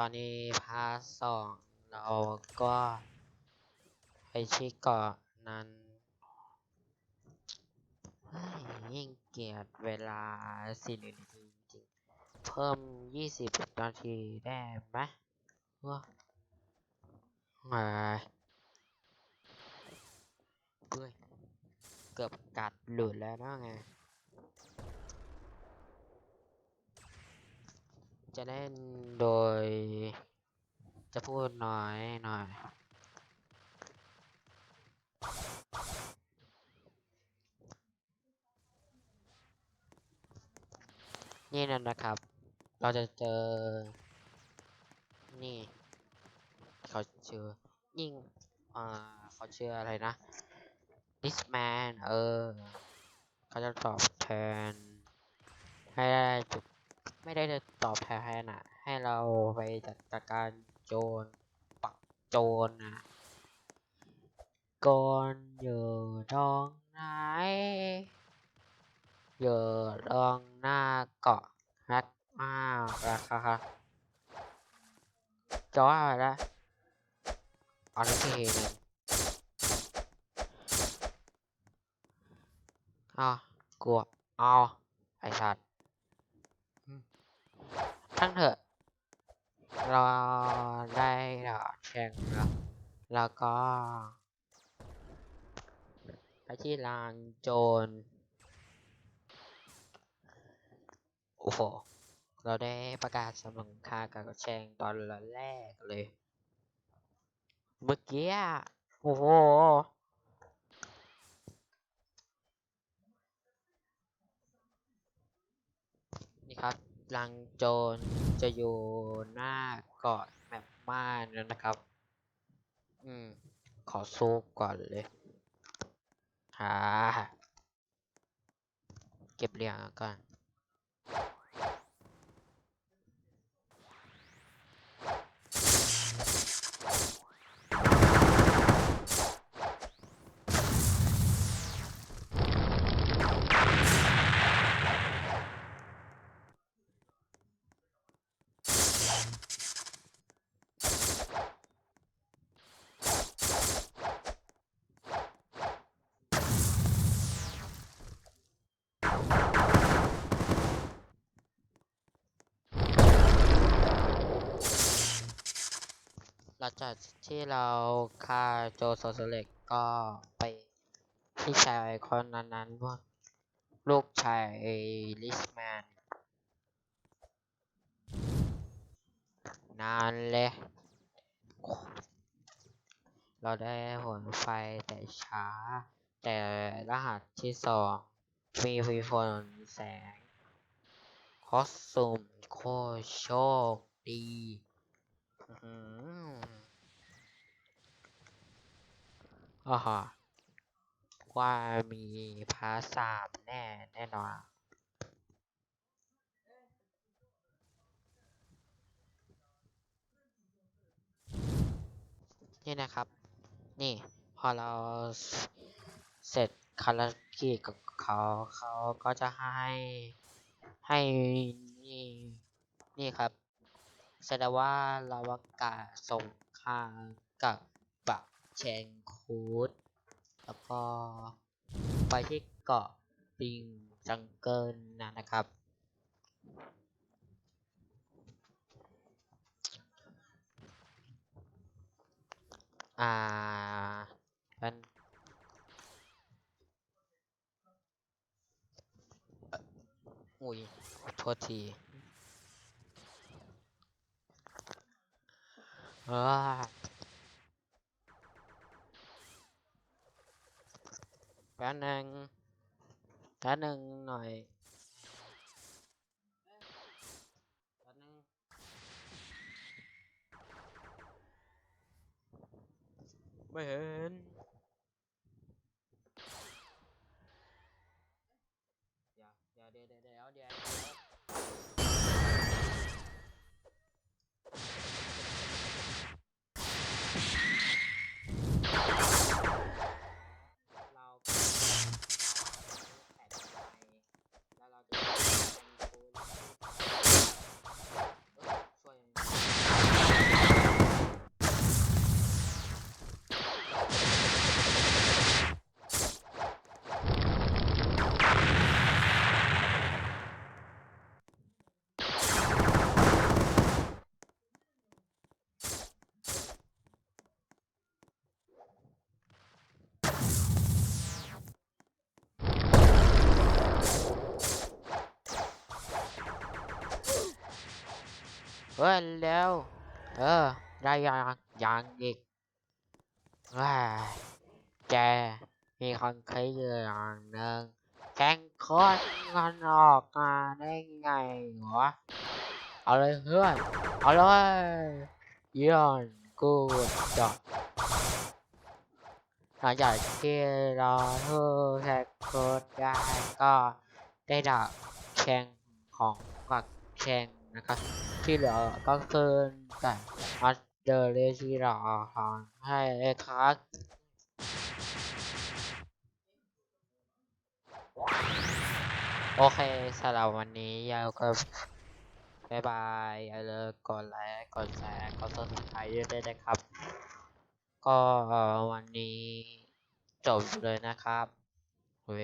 ตอนนี้พาร์ทสองเราก็ไปที่เกาะนั้นเฮ้ยยิ่งเกียดเวลาสี่นาทีจริง เพิ่มยี่สิบนาทีได้ไหมว้าอ่าเฮ้ยเกือบกัดหลุดแล้วนะไง จะเล่นโดย จะพูดน้อยหน่อยนี่นั่นนะครับ เราจะเจอ นี่ เขาชื่อยิ่งอ่าเขาชื่ออะไรนะ this man เออ เขาจะตอบแทน ให้ได้จุด ไม่ได้จะตอบแทนะให้เราไปจัดการโจรปักโจรนะก่อนอยู่ตรงไหนอยู่ตรงหน้าเกาะฮักอ้าวราคาจออะไรละเอาละทีหนึงอ้าวกลัวเอาไอสัตว์ ช่างเถอะ เราได้ดอกแข่งแล้วแล้วก็ ไปที่ลานโจรโอ้โห เราได้ประกาศสำนักค่ากับแชงตอนแรกเลย เมื่อกี้โอ้โหนี่ครับ ลังโจรจะอยู่หน้าเกาะแมปม่านแล้วนะครับ อืม ขอซูกก่อนเลยหาเก็บเรียงก่อน ห ลังจากที่เราฆ่าโจโซโซเล็กก็ไปพี่ชายคนนั้นนั้นพวกลูกชายลิสแมนนานเลย เราได้หนไฟแต่ช้า แต่รหัสที่สองมีฟีฝนแสง คอสตูมโคโชคดี อื้อหื ออ่าฮะว่ามีพาสามแน่แน่นอนนี่นะครับ นี่พอเราเสร็จภารกิกับเขาเขาก็จะให้ให้นี่นี่ครับแสดงว่าเราประกาศสงครามกับบัก เชงคูดแล้วก็ไปที่เกาะปิงจังเกิลนะนะครับ อ่าเป็นอุ้ยโทษทีเออ แป๊บนึงแป๊บนึงหน่อยแป๊บนึงไม่เห็น เดี๋ยวเดี๋ยวเดี๋ยวเดี๋ยวเดี๋ยวเดี๋ยวเราแผ่นไฟแล้วเราจะเป็นคูณช่วย เฮ้ยเร็วเออ ได้ยังยังอีกว้าแกมีคนเคยเจออย่างหนึ่งแกงคตรมันออกมาได้ไงวะเอาเลยเพื่อนเอาเลยยี่ยนกูจอดหลังจากที่เราทูแท็กโคดได้ก็ได้ดับแข่งของฝักแข่ง นะครับ ที่เหลือก็คือแต่มัดเดอร์เลที่เราทำให้ครับโอเคสำหรับวันนี้ยาวก็บายบายอย่าลืมกดไลค์กดแชร์กดซับสไครต์ด้วยนะครับ ก็วันนี้จบเลยนะครับเว